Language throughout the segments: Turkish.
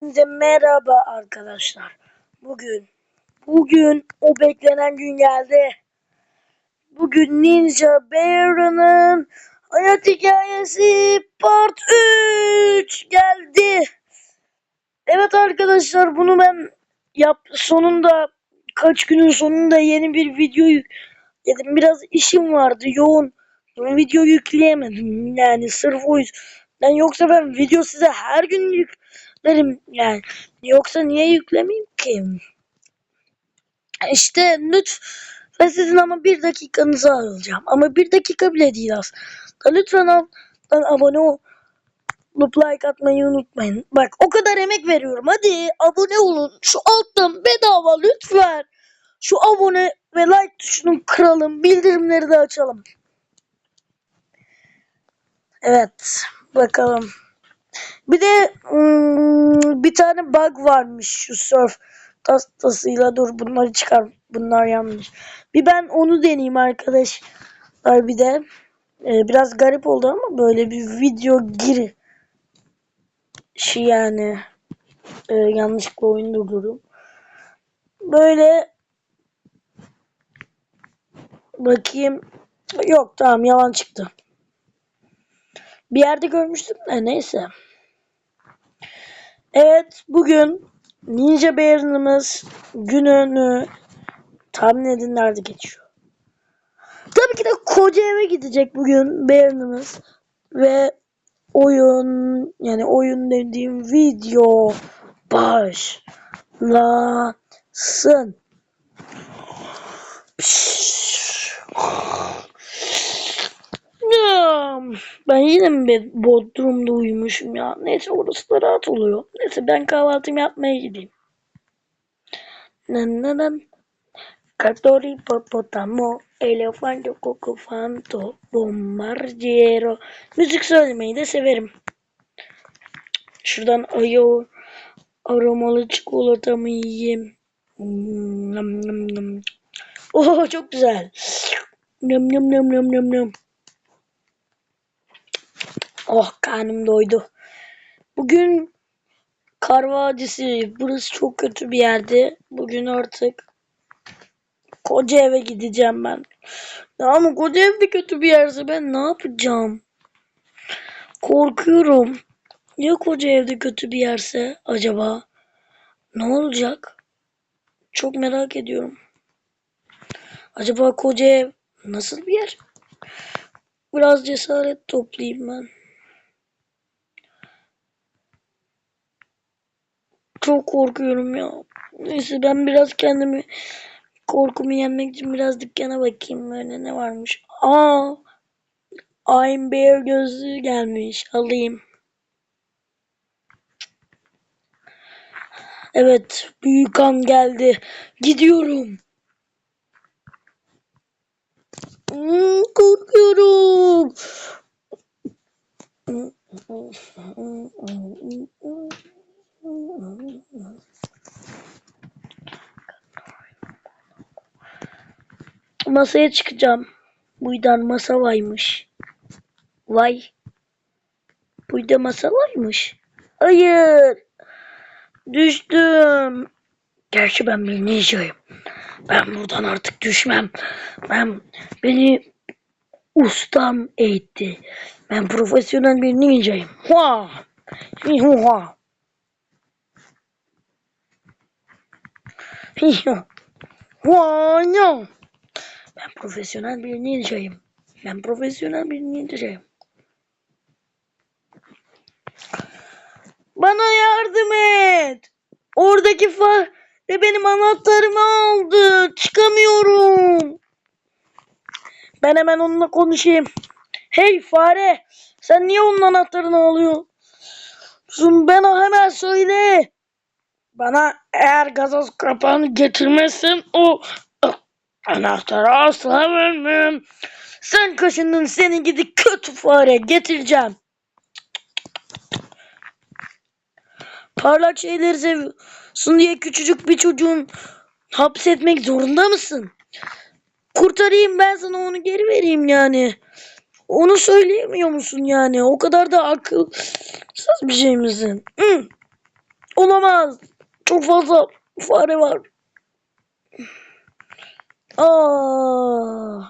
Hepinize merhaba arkadaşlar. Bugün bugün o beklenen gün geldi. Bugün Ninja Bear'ın hayat hikayesi part 3 geldi. Evet arkadaşlar bunu ben yap sonunda kaç günün sonunda yeni bir video yükledim. Biraz işim vardı yoğun. Video yükleyemedim yani sırf o yüzden. Yoksa ben video size her gün yüklerim yani. Yoksa niye yüklemeyeyim ki? İşte lütfen sizin ama bir dakikanızı alacağım. Ama bir dakika bile değil aslında. Lütfen alttan abone olup like atmayı unutmayın. Bak o kadar emek veriyorum. Hadi abone olun. Şu alttan bedava lütfen. Şu abone ve like tuşunu kıralım. Bildirimleri de açalım. Evet. Bakalım. Bir de hmm, bir tane bug varmış şu surf tastasıyla. Dur bunları çıkar. Bunlar yanlış. Bir ben onu deneyeyim arkadaşlar bir de. Ee, biraz garip oldu ama böyle bir video gir şey yani. Ee, yanlışlıkla oyunu durdurdum. Böyle bakayım. Yok tamam yalan çıktı. Bir yerde görmüştüm de neyse. Evet bugün Ninja Bear'ımız gününü tahmin edin nerede geçiyor. Tabii ki de koca eve gidecek bugün Bear'ımız ve oyun yani oyun dediğim video başlasın. Ya, Ben yine mi Bodrum'da uyumuşum ya? Neyse orası da rahat oluyor. Neyse ben kahvaltımı yapmaya gideyim. Nan nan nan. Cartori popotamo, elefanto, cocofanto, bombardero. Müzik söylemeyi de severim. Şuradan ayo aromalı çikolatamı yiyeyim. Hmm, Nam nam nam. Oh çok güzel. Nam nam nam nam nam nam. Oh karnım doydu. Bugün Kar Vadisi. Burası çok kötü bir yerdi. Bugün artık koca eve gideceğim ben. Ama koca ev de kötü bir yerse ben ne yapacağım? Korkuyorum. Ya koca evde kötü bir yerse acaba? Ne olacak? Çok merak ediyorum. Acaba koca ev nasıl bir yer? Biraz cesaret toplayayım ben. Çok korkuyorum ya. Neyse ben biraz kendimi korkumu yenmek için biraz dükkana bakayım böyle ne varmış. Aa, I'm Bear gözlüğü gelmiş. Alayım. Evet, büyük an geldi. Gidiyorum. Hmm, korkuyorum. Masaya çıkacağım. Buydan masa varmış. Vay. Burada masa varmış. Hayır. Düştüm. Gerçi ben bir ninjayım. Ben buradan artık düşmem. Ben beni ustam eğitti. Ben profesyonel bir ninjayım. Hua. Hua. Hua. No. Ben profesyonel bir ninjayım. Ben profesyonel bir ninjayım. Bana yardım et. Oradaki fare benim anahtarımı aldı. Çıkamıyorum. Ben hemen onunla konuşayım. Hey fare. Sen niye onun anahtarını alıyorsun? Bana hemen söyle. Bana eğer gazoz kapağını getirmezsen o anahtarı asla vermem. Sen kaşındın seni gidi kötü fare getireceğim. Parlak şeyleri seviyorsun diye küçücük bir çocuğun hapsetmek zorunda mısın? Kurtarayım ben sana onu geri vereyim yani. Onu söyleyemiyor musun yani? O kadar da akılsız bir şey misin? Hı. Olamaz. Çok fazla fare var. Aa.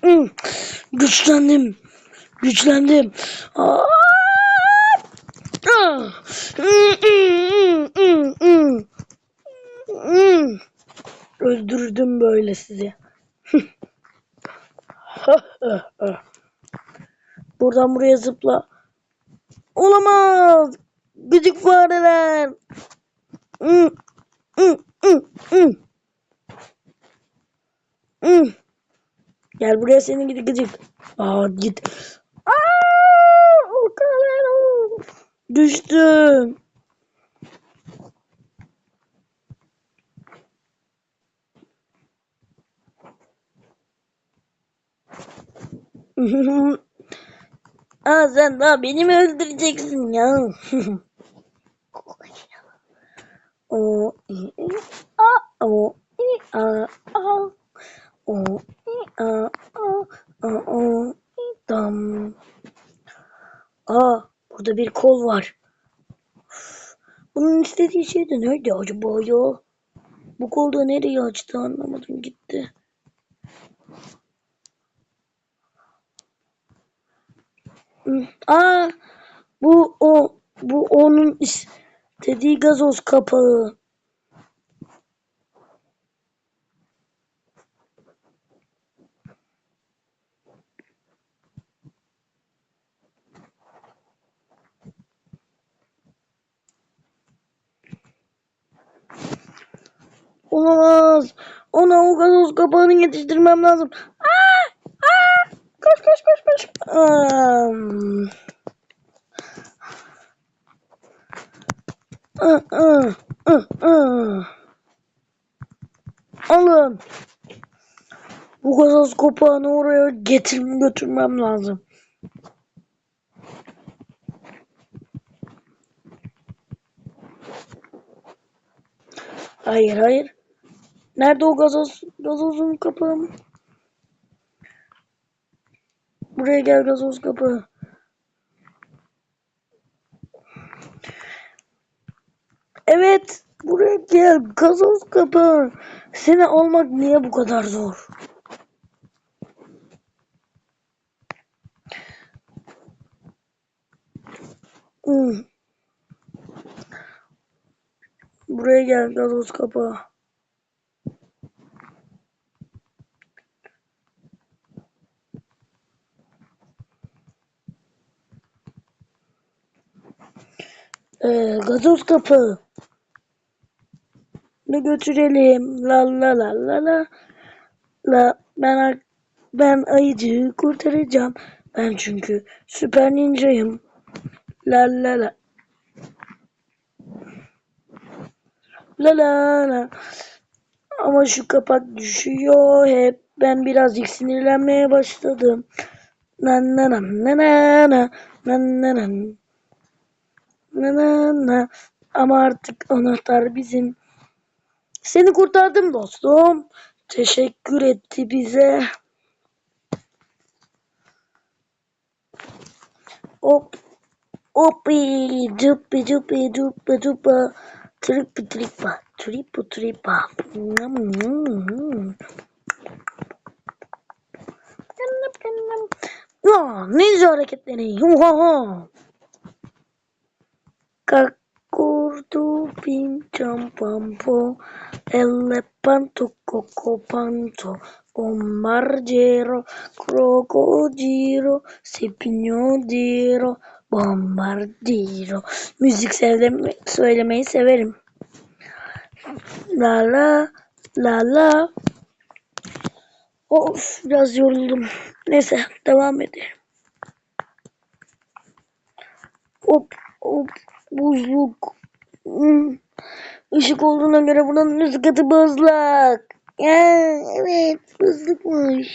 Hmm, Güçlendim. Güçlendim. Aa. Ah. Hmm, hmm, hmm, hmm, hmm. Öldürdüm böyle sizi. Buradan buraya zıpla. Olamaz. Gıcık fareler. Mm, mm, mm, mm. Mm. Gel buraya seni gidi gıcık. Aa git. Aa, Düştüm. Mm-hmm. Aa sen daha beni mi öldüreceksin ya? o a o a a o a a a o dam. Aa burada bir kol var. Bunun istediği şey de nerede acaba ya? Bu kol da nereye açtı anlamadım gitti. Aa bu o bu onun istediği gazoz kapağı. Olamaz. Ona o gazoz kapağını yetiştirmem lazım. Aa! Koş koş koş koş. Aa. Alın. Bu gazoz kapağını oraya getirmem götürmem lazım. Hayır hayır. Nerede o gazoz? Gazozun kapağı. Buraya gel gazoz kapağı. Evet. Buraya gel gazoz kapağı. Seni almak niye bu kadar zor? Hmm. Buraya gel gazoz kapağı. Ee, gazoz kapağı. Ne götürelim? La la la la la. La ben ben ayıcığı kurtaracağım. Ben çünkü süper ninjayım. La la la. La la la. Ama şu kapak düşüyor hep. Ben birazcık sinirlenmeye başladım. Na na na na na na na Na na na. Ama artık anahtar bizim. Seni kurtardım dostum. Teşekkür etti bize. Hop. Hopi. Cupi cupi cupi cupi. Tripi tripa. Tripu tripa. Ninja hareketleri. Yuhaha. Kakurdu pincham pampo. Elepanto coco panto. Bombardero. Crocodilo. Sipinodiro. Bombardiro. Müzik sevdem söylemeyi severim. La la. La la. Of biraz yoruldum. Neyse devam edelim. Hop hop buzluk. Hmm. Işık olduğuna göre buranın üst katı buzluk. Ya, evet buzlukmuş.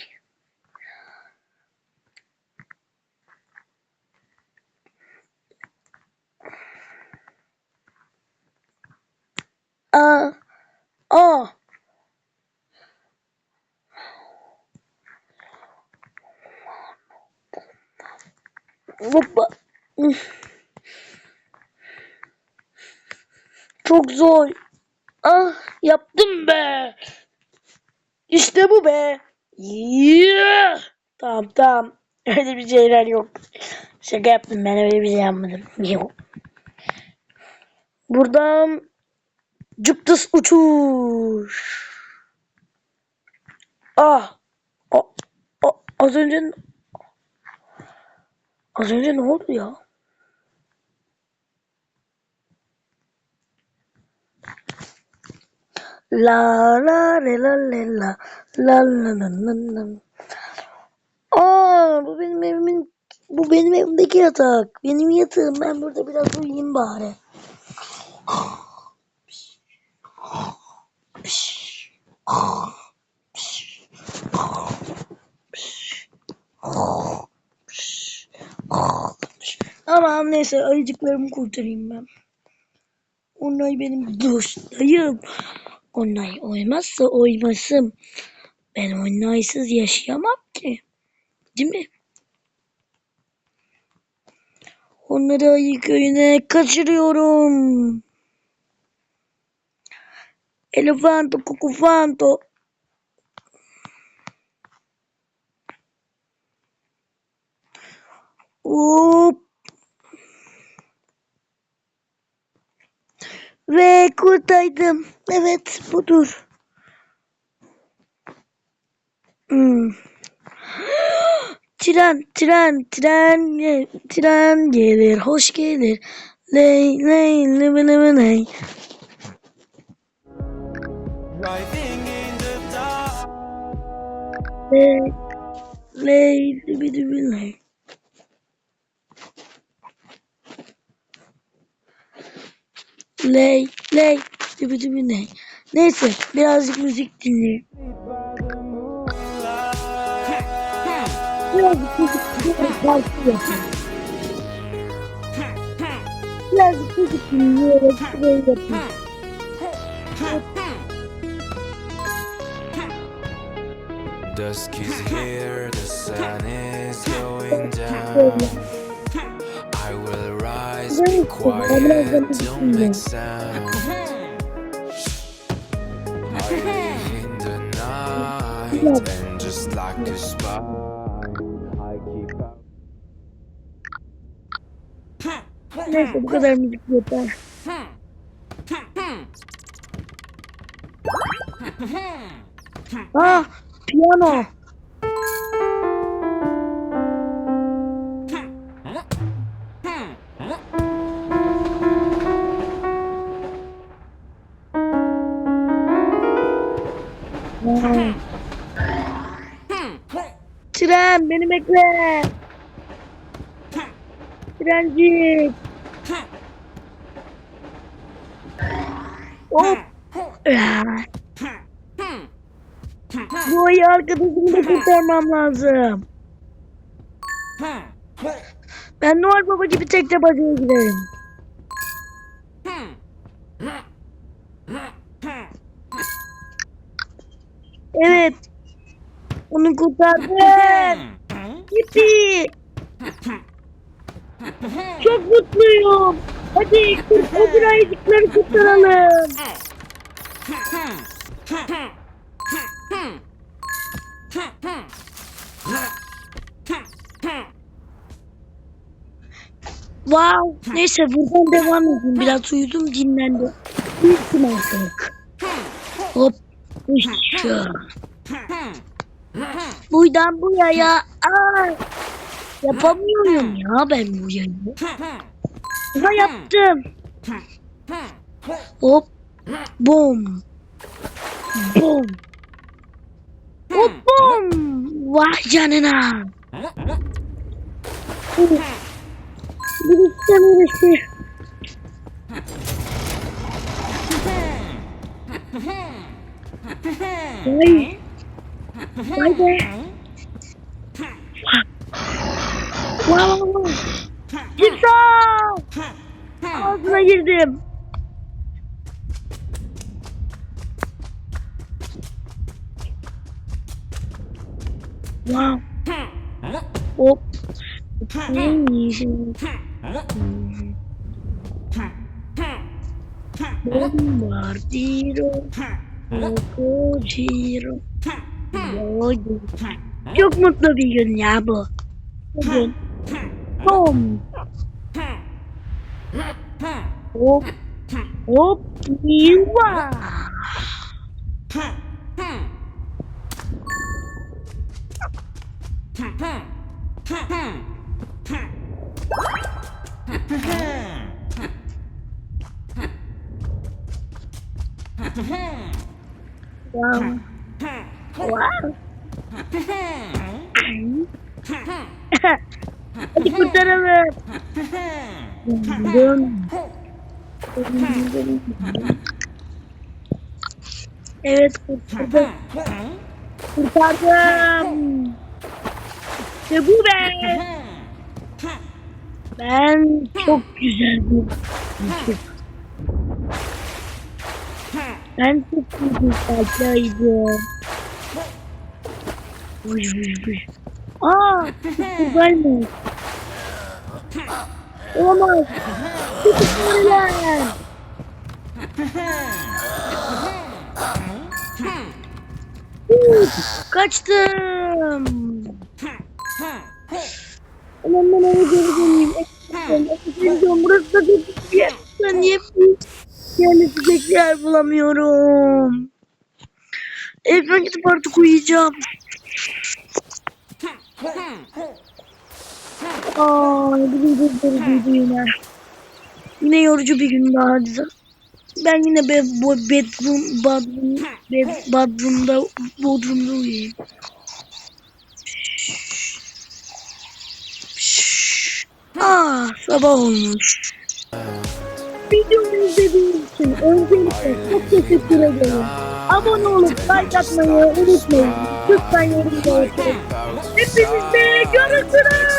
Aa, aa. Hoppa. Çok zor. Ah yaptım be. İşte bu be. Yeah. Tamam tamam. Öyle bir şeyler yok. Şaka yaptım ben öyle bir şey yapmadım. Yok. Buradan cıptıs uçuş. Ah. A, a, az önce az önce ne oldu ya? La la re la le la la la la la la. Aa bu benim evimin bu benim evimdeki yatak. Benim yatağım. Ben burada biraz uyuyayım bari. Ama neyse ayıcıklarımı kurtarayım ben. Onlar benim dostlarım. Onlar olmazsa oymasım. Ben onlarsız yaşayamam ki. Değil mi? Onları ayı köyüne kaçırıyorum. Elefanto kukufanto. Hop. Kurtardım. Evet budur. Hmm. Tren, tren, tren, tren gelir, hoş gelir. Ley, ley, ley, ley, ley. Ley, ley, ley, ley, ley. Ley, ley, ley, ley, ley. Neyse, birazcık müzik dinleyelim. by the moonlight. Birazcık müzik yapalım. Birazcık müzik şurayı yapayım. Dusk is here, the sun is going down. I will rise, be quiet, don't make sound. I live in the night, and just like a spy, I keep out. Neyse bu kadar müzik yeter. Ah piyano. Beni bekle. Trencik. Hop. Bu ayı arkadaşımı da kurtarmam lazım. Ben Noel Baba gibi tek tabancaya giderim. Evet. Onu kurtardım. Yippee. Çok mutluyum. Hadi öbür ayıcıkları kurtaralım. Wow. Neyse buradan devam edeyim. Biraz uyudum dinlendim. Uyuttum artık. Hop. Işte. Buradan buraya. Aa, yapamıyorum ya ben bu yayını. Ama yaptım. Hop. Bom. Bom. Hop bom. Vay canına. Birisi birisi. Vay. Vay be. Wow. Girdim. Wow. Hop. Neymiş? Bombardiro. Crocodilo. Bugün. Çok mutlu bir gün ya bu. Bugün. Tom. Hop. Hop. Yuva. Wow. Wow. Hadi kurtaralım. Dön. Evet kurtardım. Kurtardım. İşte bu be. Ben çok güzel bir. Ben çok güzel saçlıydım. Uy uy uy. Aa, çok güzelmiş. Olamaz. Tutuklular. Kaçtım. Hemen ben eve geri döneyim. Ekranım burası da kötü bir yer. Ben niye yerleşecek yer bulamıyorum. Evden gidip artık uyuyacağım. Aa, bugün gözleri yine. Yine yorucu bir gün daha güzel. Ben yine be, bu bedroom, bedroom, bed, bedroom'da, bodrumda uyuyayım. Aa, sabah olmuş. Videomu izlediğiniz için öncelikle çok teşekkür ederim. Abone olup like atmayı unutmayın. Lütfen yorumda olsun. Hepinizle görüşürüz.